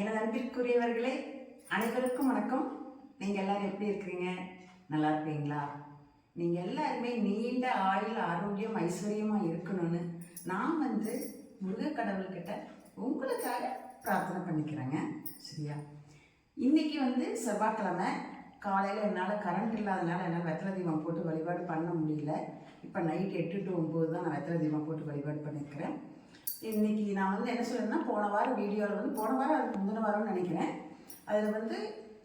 எனது அன்பிற்குரியவர்களே அனைவருக்கும் வணக்கம். நீங்கள் எல்லாரும் எப்படி இருக்கிறீங்க? நல்லா இருப்பீங்களா நீங்கள் எல்லாருமே நீண்ட ஆயுள் ஆரோக்கியம் ஐஸ்வர்யமாக இருக்கணும்னு நான் வந்து முருக கடவுள்கிட்ட உங்களுக்காக பிரார்த்தனை பண்ணிக்கிறேங்க. சரியா? இன்றைக்கி வந்து செவ்வாய்க்கிழமை. காலையில் என்னால் கரண்ட் இல்லாதனால என்னால் வெத்தலை தீபம் போட்டு வழிபாடு பண்ண முடியல. இப்போ நைட் எட்டு டு ஒம்பது தான் நான் வெத்தலை தீபம் போட்டு வழிபாடு பண்ணியிருக்கிறேன் இன்னைக்கு நான் வந்து என்ன சொல்றேன்னா போன வாரம் வீடியோவில் வந்து போன வாரம் அதுக்கு முந்தின வாரம்னு நினைக்கிறேன். அதில் வந்து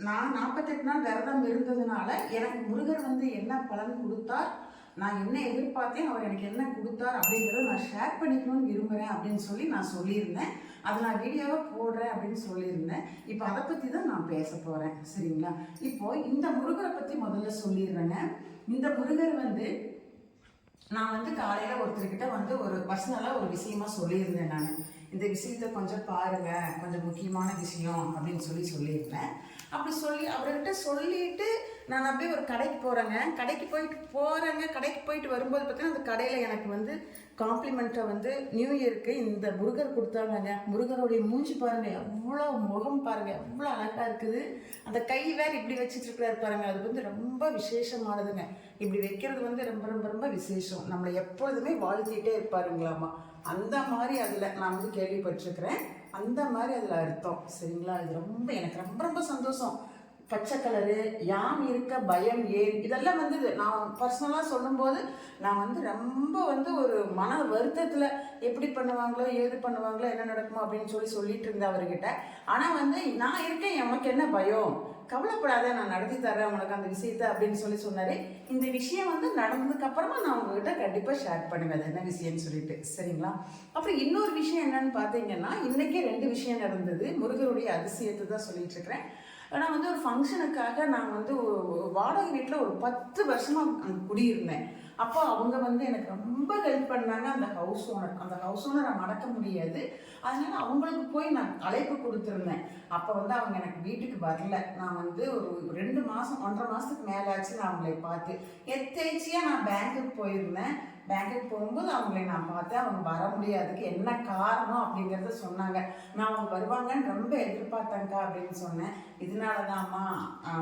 நான் நாற்பத்தெட்டு நாள் விரதம் இருந்ததுனால எனக்கு முருகர் வந்து என்ன பலன் கொடுத்தார் நான் என்ன எதிர்பார்த்தேன் அவர் எனக்கு என்ன கொடுத்தார் அப்படிங்கிறத நான் ஷேர் பண்ணிக்கணும்னு விரும்புகிறேன் அப்படின்னு சொல்லி நான் சொல்லியிருந்தேன். அதை நான் வீடியோவை போடுறேன் அப்படின்னு சொல்லியிருந்தேன். இப்போ அதை பற்றி தான் நான் பேச போகிறேன் சரிங்களா? இப்போது இந்த முருகரை பற்றி முதல்ல சொல்லிடுறேங்க. இந்த முருகர் வந்து நான் வந்து காலையில் ஒருத்தர்கிட்ட வந்து ஒரு பர்சனலாக ஒரு விஷயமா சொல்லியிருந்தேன் நான். இந்த விஷயத்த கொஞ்சம் பாருங்க கொஞ்சம் முக்கியமான விஷயம் அப்படின்னு சொல்லி சொல்லியிருந்தேன். அப்படி சொல்லி அவர்கிட்ட சொல்லிட்டு நான் அப்படியே ஒரு கடைக்கு போகிறேங்க கடைக்கு போயிட்டு போகிறேங்க கடைக்கு போயிட்டு வரும்போது பார்த்தீங்கன்னா அந்த கடையில் எனக்கு வந்து காம்ப்ளிமெண்ட்டை வந்து நியூ இயருக்கு இந்த முருகர் கொடுத்தாங்கங்க. முருகருடைய மூஞ்சி பாருங்க. எவ்வளோ முகம் பாருங்க. எவ்வளோ அழகாக இருக்குது. அந்த கை வேறு இப்படி வச்சுட்டு இருக்கிறாரு பாருங்க. அது வந்து ரொம்ப விசேஷமானதுங்க. இப்படி வைக்கிறது வந்து ரொம்ப ரொம்ப ரொம்ப விசேஷம். நம்மளை எப்பொழுதுமே வாழ்த்திட்டே இருப்பாருங்களாமா. அந்த மாதிரி அதில் நான் வந்து கேள்விப்பட்டிருக்கிறேன். அந்த மாதிரி அதில் அர்த்தம். சரிங்களா? இது ரொம்ப எனக்கு ரொம்ப ரொம்ப சந்தோஷம். பச்சை கலரு யாம் இருக்க பயம் ஏன்? இதெல்லாம் வந்து நான் பர்சனலாக சொல்லும்போது நான் வந்து ரொம்ப வந்து ஒரு மன வருத்தத்தில் எப்படி பண்ணுவாங்களோ ஏது பண்ணுவாங்களோ என்ன நடக்குமோ அப்படின்னு சொல்லி சொல்லிட்டு இருந்தேன் அவர்கிட்ட. ஆனால் வந்து நான் இருக்கேன் உனக்கு என்ன பயம்? கவலைப்படாத நான் நடத்தி தரேன் உனக்கு அந்த விஷயத்த அப்படின்னு சொல்லி சொன்னார். இந்த விஷயம் வந்து நடந்ததுக்கு அப்புறமா நான் உங்ககிட்ட கண்டிப்பாக ஷேர் பண்ணுவேன் அது என்ன விஷயம்னு சொல்லிட்டு. சரிங்களா? அப்புறம் இன்னொரு விஷயம் என்னன்னு பார்த்தீங்கன்னா இன்னைக்கே ரெண்டு விஷயம் நடந்தது. முருகருடைய அதிசயத்தை தான் சொல்லிட்டு இருக்கிறேன். ஆனால் வந்து ஒரு ஃபங்க்ஷனுக்காக நான் வந்து வாடகை வீட்டில் ஒரு பத்து வருஷமாக அங்கே குடியிருந்தேன். அப்போ அவங்க வந்து எனக்கு ரொம்ப ஹெல்ப் பண்ணாங்க அந்த ஹவுஸ் ஓனர் அந்த ஹவுஸ் ஓனரை மறக்க முடியாது. அதனால அவங்களுக்கு போய் நான் அழைப்பு கொடுத்துருந்தேன். அப்போ வந்து அவங்க எனக்கு வீட்டுக்கு வரல. நான் வந்து ஒரு ரெண்டு மாதம் ஒன்றரை மாதத்துக்கு மேலே ஆச்சு நான் அவங்களை பார்த்து. எத்தேச்சியாக நான் பேங்க்குக்கு போயிருந்தேன். பேங்க்குக்கு போகும்போது அவங்களை நான் பார்த்தேன். அவங்க வர முடியாதுக்கு என்ன காரணம் அப்படிங்கிறத சொன்னாங்க. நான் அவங்க வருவாங்கன்னு ரொம்ப எதிர்பார்த்தேங்க்கா அப்படின்னு சொன்னேன். இதனால தான்மா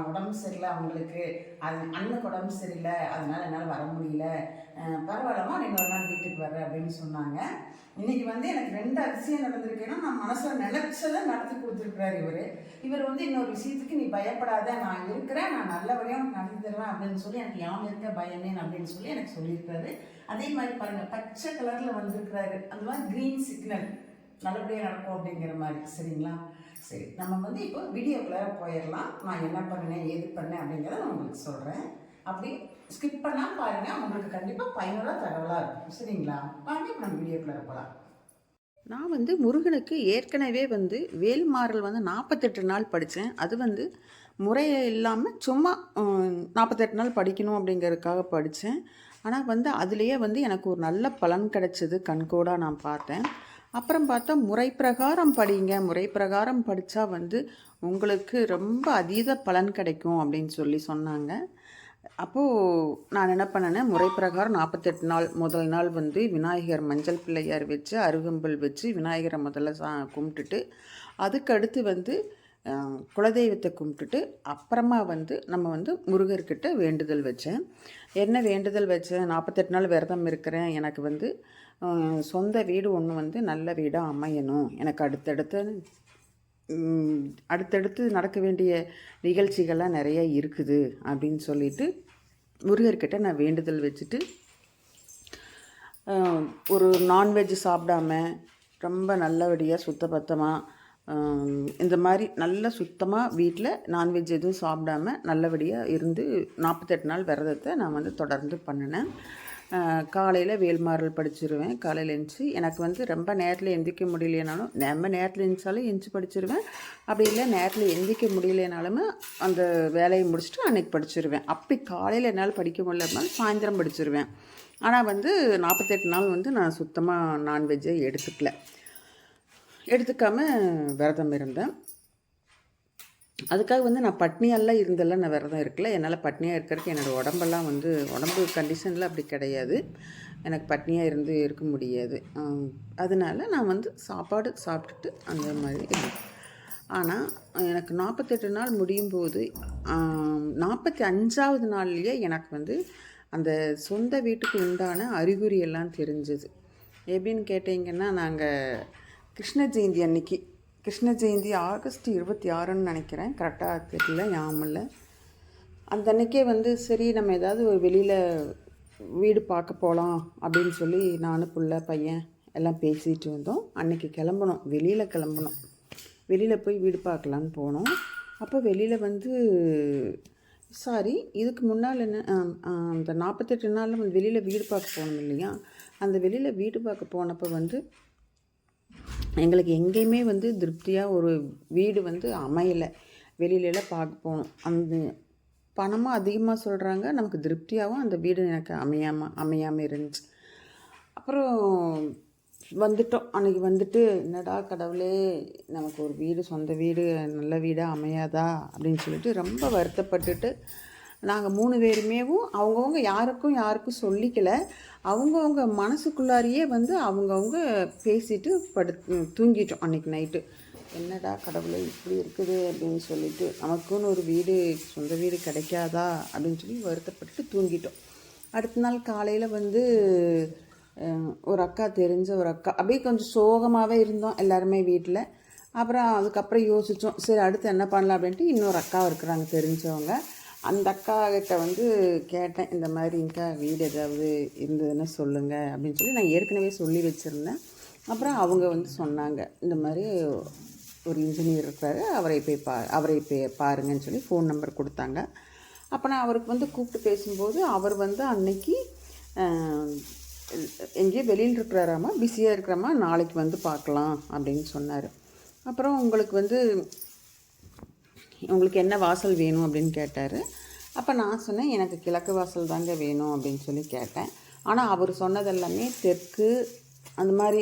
உடம்பு சரியில்லை அவங்களுக்கு. அது அண்ணுக்கு உடம்பு சரியில்லை. அதனால என்னால் வர முடியல. பரவாயில்லம்மா நீங்கள் ஒரு நாள் வீட்டுக்கு வர்ற அப்படின்னு சொன்னாங்க. இன்னைக்கு வந்து எனக்கு ரெண்டு அதிசயம் நடந்திருக்கேன்னா நான் மனசில் நினைச்சதை நடத்தி கொடுத்துருக்குறாரு இவர். இவர் வந்து இன்னொரு விஷயத்துக்கு நீ பயப்படாத நான் இருக்கிறேன் நான் நல்லபடியாக உனக்கு அப்படின்னு சொல்லி எனக்கு யாம் இருக்க பயமே அப்படின்னு சொல்லி எனக்கு சொல்லியிருக்காரு அதே மாதிரி பாருங்கள் பச்சை கலரில் வந்திருக்கிறாரு. அந்த மாதிரி க்ரீன் சிக்னல் நல்லபடியாக நடக்கும் அப்படிங்கிற மாதிரி சரிங்களா? சரி நம்ம வந்து இப்போ வீடியோக்குள்ளே போயிடலாம். நான் என்ன பண்ணேன் எது பண்ணேன் அப்படிங்கிறத நான் உங்களுக்கு சொல்கிறேன் அப்படி ஸ்கிப் பண்ணாமல் பாருங்கள் உங்களுக்கு கண்டிப்பாக பயனுள்ள தகவலாக இருக்கும். சரிங்களா? வாங்க இப்போ நம்ம வீடியோக்குள்ளே போகலாம் நான் வந்து முருகனுக்கு ஏற்கனவே வந்து வேல்மாறல் வந்து நாற்பத்தெட்டு நாள் படித்தேன் அது வந்து முறையை இல்லாமல் சும்மா நாற்பத்தெட்டு நாள் படிக்கணும் அப்படிங்கிறதுக்காக படித்தேன் ஆனால் வந்து அதுலேயே வந்து எனக்கு ஒரு நல்ல பலன் கிடைச்சது. கண்கூடாக நான் பார்த்தேன். அப்புறம் பார்த்தா முறை பிரகாரம் படிங்க. முறை பிரகாரம் படித்தா வந்து உங்களுக்கு ரொம்ப அதீத பலன் கிடைக்கும் அப்படின்னு சொல்லி சொன்னாங்க. அப்போது நான் என்ன பண்ணேன் முறை பிரகாரம் நாற்பத்தெட்டு நாள் முதல் நாள் வந்து விநாயகர் மஞ்சள் பிள்ளையார் வச்சு அருகம்புல் வச்சு விநாயகரை முதல்ல சா கும்பிட்டுட்டு அதுக்கடுத்து வந்து குலதெய்வத்தை கும்பிட்டுட்டு அப்புறமா வந்து நம்ம வந்து முருகர்கிட்ட வேண்டுதல் வச்சேன். என்ன வேண்டுதல் வச்சேன்? நாற்பத்தெட்டு நாள் விரதம் இருக்கிறேன். எனக்கு வந்து சொந்த வீடு ஒன்று வந்து நல்ல வீடாக அமையணும். எனக்கு அடுத்தடுத்து அடுத்தடுத்து நடக்க வேண்டிய நிகழ்ச்சிகள்லாம் நிறைய இருக்குது அப்படின்னு சொல்லிட்டு முருகர்கிட்ட நான் வேண்டுதல் வச்சுட்டு ஒரு நான்வெஜ் சாப்பிடாம ரொம்ப நல்லபடியாக சுத்தபத்தமாக இந்த மாதிரி நல்ல சுத்தமாக வீட்டில் நான்வெஜ் எதுவும் சாப்பிடாம நல்லபடியாக இருந்து நாற்பத்தெட்டு நாள் விரதத்தை நான் வந்து தொடர்ந்து பண்ணினேன். காலையில் வேல்மாறல் படிச்சிருவேன். காலையில் எழுந்துச்சி எனக்கு வந்து ரொம்ப நேரத்தில் எந்திரிக்க முடியலைனாலும் நம்ம நேரத்தில் எழுந்தாலும் எழுந்துச்சி படிச்சிருவேன். அப்படி இல்லை நேரத்தில் எந்திரிக்க முடியலைனாலுமே அந்த வேலையை முடிச்சுட்டு அன்றைக்கி படிச்சிருவேன். அப்படி காலையில் என்னால் படிக்க முடியலனாலும் சாயந்தரம் படிச்சிருவேன். ஆனால் வந்து நாற்பத்தெட்டு நாள் வந்து நான் சுத்தமாக நான்வெஜ்ஜை எடுத்துக்கல. எடுத்துக்காமல் விரதம் இருந்தேன். அதுக்காக வந்து நான் பட்னியாலாம் இருந்தெல்லாம் நான் விரதம் இருக்கல. என்னால் பட்னியாக இருக்கிறதுக்கு என்னோடய உடம்பெல்லாம் வந்து உடம்பு கண்டிஷனில் அப்படி கிடையாது. எனக்கு பட்னியாக இருந்து இருக்க முடியாது. அதனால நான் வந்து சாப்பாடு சாப்பிட்டுட்டு அந்த மாதிரி இருந்தேன். ஆனால் எனக்கு நாற்பத்தெட்டு நாள் முடியும் போது நாற்பத்தி அஞ்சாவது நாள்லேயே எனக்கு வந்து அந்த சொந்த வீட்டுக்கு உண்டான அறிகுறி எல்லாம் தெரிஞ்சுது. எப்படின்னு கேட்டிங்கன்னா நாங்கள் கிருஷ்ண ஜெயந்தி அன்னைக்கு கிருஷ்ண ஜெயந்தி ஆகஸ்ட் இருபத்தி ஆறுன்னு நினைக்கிறேன். கரெக்டாக தெரியல ஞாபகம் இல்லை. அந்த அன்றைக்கே வந்து சரி நம்ம ஏதாவது ஒரு வெளியில் வீடு பார்க்க போகலாம் அப்படின்னு சொல்லி நானும் பிள்ளை பையன் எல்லாம் பேசிகிட்டு வந்தோம் அன்னைக்கு கிளம்பணும் வெளியில் கிளம்பணும். வெளியில் போய் வீடு பார்க்கலான்னு போனோம். அப்போ வெளியில் வந்து சாரி இதுக்கு முன்னால் என்ன அந்த நாற்பத்தெட்டு நாளில் வந்து வெளியில் வீடு பார்க்க போனோம் இல்லையா? அந்த வெளியில் வீடு பார்க்க போனப்போ வந்து எங்களுக்கு எங்கேயுமே வந்து திருப்தியாக ஒரு வீடு வந்து அமையலை. வெளியிலலாம் பார்க்க போனோம். அந்த பணமாக அதிகமாக சொல்கிறாங்க நமக்கு திருப்தியாகவும் அந்த வீடு எனக்கு அமையாமல் அமையாமல் இருந்துச்சு. அப்புறம் வந்துட்டோம். அன்றைக்கி வந்துட்டு என்னடா கடவுளே நமக்கு ஒரு வீடு சொந்த வீடு நல்ல வீடாக அமையாதா? அப்படின்னு சொல்லிட்டு ரொம்ப வருத்தப்பட்டுட்டு நாங்கள் மூணு பேருமேவும் அவங்கவுங்க யாருக்கும் யாருக்கும் சொல்லிக்கல. அவங்கவுங்க மனசுக்குள்ளாரியே வந்து அவங்கவுங்க பேசிட்டு படு தூங்கிட்டோம் அன்றைக்கி நைட்டு. என்னடா கடவுளை இப்படி இருக்குது அப்படின்னு சொல்லிட்டு நமக்குன்னு ஒரு வீடு சொந்த வீடு கிடைக்காதா அப்படின்னு சொல்லி வருத்தப்பட்டு தூங்கிட்டோம். அடுத்த நாள் காலையில் வந்து ஒரு அக்கா தெரிஞ்ச ஒரு அக்கா அப்படியே கொஞ்சம் சோகமாகவே இருந்தோம் எல்லாருமே வீட்டில் அப்புறம் அதுக்கப்புறம் யோசித்தோம் சரி அடுத்து என்ன பண்ணலாம் அப்படின்ட்டு இன்னொரு அக்கா இருக்கிறாங்க தெரிஞ்சவங்க. அந்த அக்காக்கிட்ட வந்து கேட்டேன் இந்த மாதிரிங்கா வீடு ஏதாவது இருந்ததுன்னா சொல்லுங்கள் அப்படின்னு சொல்லி நான் ஏற்கனவே சொல்லி வச்சுருந்தேன். அப்புறம் அவங்க வந்து சொன்னாங்க இந்த மாதிரி ஒரு இன்ஜினியர் இருக்காரு அவரை போய் பா அவரை போய் பாருங்கன்னு சொல்லி ஃபோன் நம்பர் கொடுத்தாங்க. அப்போ நான் அவருக்கு வந்து கூப்பிட்டு பேசும்போது அவர் வந்து அன்னைக்கு எங்கேயோ வெளியில் இருக்கிறாராமா பிஸியாக இருக்கிறாமா நாளைக்கு வந்து பார்க்கலாம் அப்படின்னு சொன்னார். அப்புறம் உங்களுக்கு வந்து உங்களுக்கு என்ன வாசல் வேணும் அப்படின்னு கேட்டார். அப்போ நான் சொன்னேன் எனக்கு கிழக்கு வாசல் தாங்க வேணும் அப்படின்னு சொல்லி கேட்டேன். ஆனால் அவர் சொன்னதெல்லாமே தெற்கு அந்த மாதிரி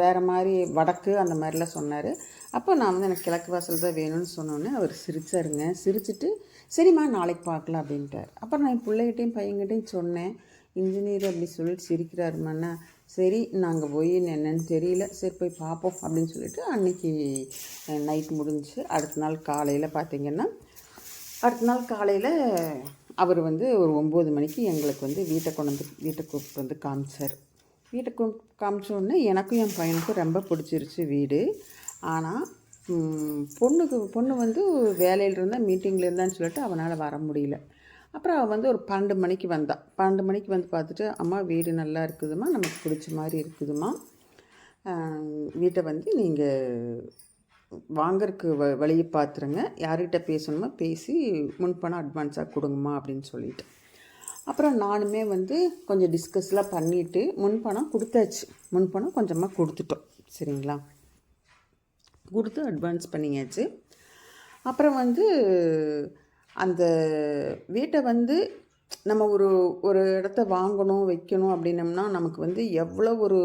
வேறு மாதிரி வடக்கு அந்த மாதிரிலாம் சொன்னார். அப்போ நான் வந்து எனக்கு கிழக்கு வாசல் தான் வேணும்னு சொன்னோன்னே அவர் சிரிச்சாருங்க. சிரிச்சிட்டு சரிம்மா நாளைக்கு பார்க்கலாம் அப்படின்ட்டார். அப்புறம் நான் என் பிள்ளைகிட்டையும் பையன்கிட்டையும் சொன்னேன் இன்ஜினியர் அப்படி சொல்லிட்டு சிரிக்கிறாருமாண்ணா. சரி நாங்கள் போய் என்னென்னு தெரியல. சரி போய் பார்ப்போம் அப்படின்னு சொல்லிட்டு அன்றைக்கி நைட் முடிஞ்சு அடுத்த நாள் காலையில் பார்த்திங்கன்னா அடுத்த நாள் காலையில் அவர் வந்து ஒரு ஒம்பது மணிக்கு எங்களுக்கு வந்து வீட்டை கொண்டு வந்து வீட்டை கூப்பிட்டு வந்து காமிச்சார். வீட்டை கூ காமிச்சோடனே எனக்கும் என் பையனுக்கும் ரொம்ப பிடிச்சிருச்சு வீடு. ஆனால் பொண்ணுக்கு பொண்ணு வந்து வேலையில் இருந்தால் மீட்டிங்கில் இருந்தான்னு சொல்லிட்டு அவனால் வர முடியல. அப்புறம் அவள் வந்து ஒரு பன்னெண்டு மணிக்கு வந்தாள் பன்னெண்டு மணிக்கு வந்து பார்த்துட்டு அம்மா வீடு நல்லா இருக்குதும்மா நமக்கு பிடிச்ச மாதிரி இருக்குதும்மா. வீட்டை வந்து நீங்கள் வாங்கறதுக்கு வ வழியை பார்த்துருங்க. யார்கிட்ட பேசணுமோ பேசி முன்பணம் அட்வான்ஸாக கொடுங்கம்மா அப்படின்னு சொல்லிட்டு. அப்புறம் நானுமே வந்து கொஞ்சம் டிஸ்கஸ்லாம் பண்ணிவிட்டு முன்பணம் கொடுத்தாச்சு. முன்பணம் கொஞ்சமாக கொடுத்துட்டோம். சரிங்களா? கொடுத்து அட்வான்ஸ் பண்ணியாச்சு. அப்புறம் வந்து அந்த வீட்டை வந்து நம்ம ஒரு ஒரு இடத்த வாங்கணும் வைக்கணும் அப்படின்னம்னா நமக்கு வந்து எவ்வளோ ஒரு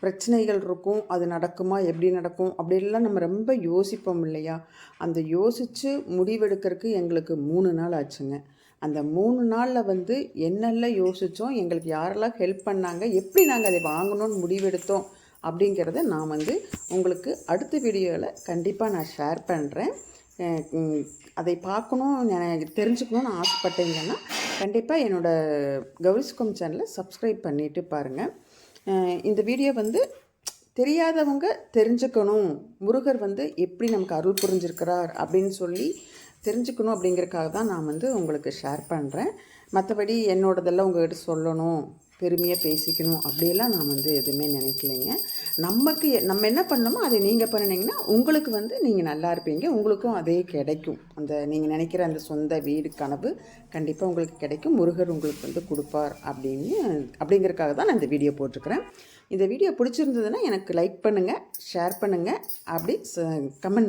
பிரச்சனைகள் இருக்கும் அது நடக்குமா எப்படி நடக்கும் அப்படிலாம் நம்ம ரொம்ப யோசிப்போம் இல்லையா? அந்த யோசித்து முடிவெடுக்கிறதுக்கு எங்களுக்கு மூணு நாள் ஆச்சுங்க. அந்த மூணு நாளில் வந்து என்னெல்லாம் யோசித்தோம் எங்களுக்கு யாரெல்லாம் ஹெல்ப் பண்ணாங்க எப்படி நாங்கள் அதை வாங்கணும்னு முடிவெடுத்தோம் அப்படிங்கிறத நான் வந்து உங்களுக்கு அடுத்த வீடியோவில் கண்டிப்பாக நான் ஷேர் பண்ணுறேன் அதை பார்க்கணும் தெரிஞ்சுக்கணும்னு ஆசைப்பட்டீங்கன்னா கண்டிப்பாக என்னோடய கௌரிஸ்கோம் சேனலை சப்ஸ்கிரைப் பண்ணிவிட்டு பாருங்கள் இந்த வீடியோ வந்து தெரியாதவங்க தெரிஞ்சுக்கணும். முருகர் வந்து எப்படி நமக்கு அருள் புரிஞ்சிருக்கிறார் அப்படின்னு சொல்லி தெரிஞ்சுக்கணும் அப்படிங்கிறக்காக தான் நான் வந்து உங்களுக்கு ஷேர் பண்ணுறேன் மற்றபடி என்னோடதெல்லாம் உங்கள்கிட்ட சொல்லணும் பெருமையாக பேசிக்கணும் அப்படியெல்லாம் நான் வந்து எதுவுமே நினைக்கலைங்க. நமக்கு எ- நம்ம என்ன பண்ணணுமோ அதை நீங்கள் பண்ணினீங்கன்னா உங்களுக்கு வந்து நீங்கள் நல்லா இருப்பீங்க. உங்களுக்கும் அதே கிடைக்கும். அந்த நீங்கள் நினைக்கிற அந்த சொந்த வீடு கனவு கண்டிப்பாக உங்களுக்கு கிடைக்கும். முருகர் உங்களுக்கு வந்து கொடுப்பார் அப்படின்னு அப்படிங்கிறதுக்காக தான் நான் இந்த வீடியோ போட்டிருக்கிறேன். இந்த வீடியோ பிடிச்சிருந்ததுன்னா எனக்கு லைக் பண்ணுங்கள் ஷேர் பண்ணுங்கள் அப்படி கமெண்ட்